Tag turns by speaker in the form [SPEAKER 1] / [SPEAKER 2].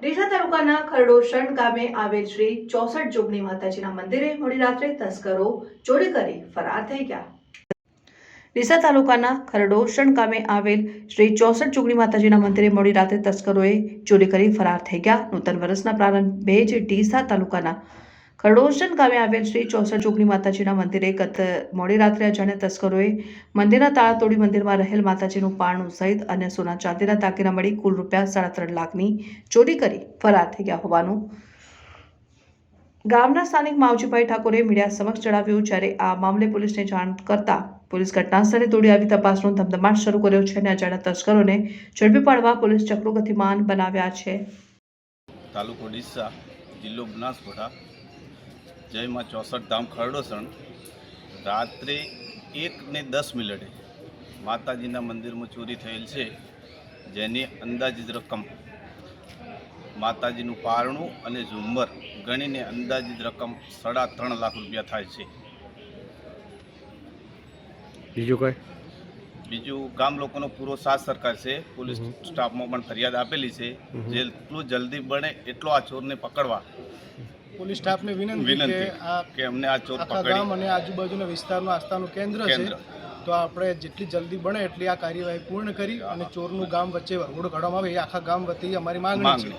[SPEAKER 1] ડીસા તાલુકાના ખરડોશણ ગામે આવેલ શ્રી ચોસઠ જોગની માતાજીના મંદિરે મોડી રાત્રે તસ્કરો ચોરી કરી ફરાર થઈ ગયા. ડીસા તાલુકાના ખરડોશણ ગામે આવેલ શ્રી ચોસઠ જોગણી માતાજીના મંદિરે મોડી રાત્રે તસ્કરોએ ચોરી કરી ફરાર થઈ ગયા. નૂતન વર્ષના પ્રારંભે જ ડીસા તાલુકાના ખરડોશણ ગામે આવેલ શ્રી ચોસઠ જોગણી માતાજીના મંદિરે ગત મોડી રાત્રે અજાણ્યા તસ્કરોએ મંદિરના તાળા તોડી મંદિરમાં રહેલ માતાજીનું પારણું સહિત અને સોના ચાંદીના તાકીના મળી કુલ રૂપિયા સાડા ત્રણ લાખની ચોરી કરી ફરાર થઈ ગયા હોવાનું ગામના સ્થાનિક માવજીભાઈ ઠાકોરે મીડિયા સમક્ષ જણાવ્યું જ્યારે આ મામલે પોલીસને જાણ કરતા પોલીસ ઘટના સ્થળે દોડી આવી તપાસનો ધમધમાટ શરૂ કર્યો છે અને અજાણ્યા તસ્કરોને ઝડપી પાડવા પોલીસ ચક્રો ગતિમાન બનાવ્યા છે.
[SPEAKER 2] તાલુકો ડીસા જિલ્લો બનાસકાંઠા જય માં ચોસઠ ધામ ખરડોસણ રાત્રે એક ને દસ મિનિટે માતાજીના મંદિરમાં ચોરી થયેલ છે જેની અંદાજિત રકમ માતાજીનું પારણું અને ઝુમ્મર ગણીને અંદાજિત રકમ સાડા ત્રણ લાખ રૂપિયા થાય છે.
[SPEAKER 3] બીજું કઈ?
[SPEAKER 2] બીજું ગામ લોકોનો પૂરો સાથ સરકાર છે પોલીસ સ્ટાફમાં પણ ફરિયાદ આપેલી છે. જેટલું જલ્દી બને એટલો આ ચોરને પકડવા.
[SPEAKER 4] પોલીસ સ્ટાફને વિનંતી કે
[SPEAKER 2] વિનંતી
[SPEAKER 4] આ
[SPEAKER 2] કે અમને આ ચોર
[SPEAKER 4] આખા ગામ અને આજુબાજુના વિસ્તારનું આસ્થાનું કેન્દ્ર છે. તો આપણે જેટલી જલ્દી બને એટલી આ કાર્યવાહી પૂર્ણ કરી અને ચોરનું ગામ વચ્ચે વરઘોડો કાઢવામાં આવે એ આખા ગામ વતી અમારી માંગણી છે.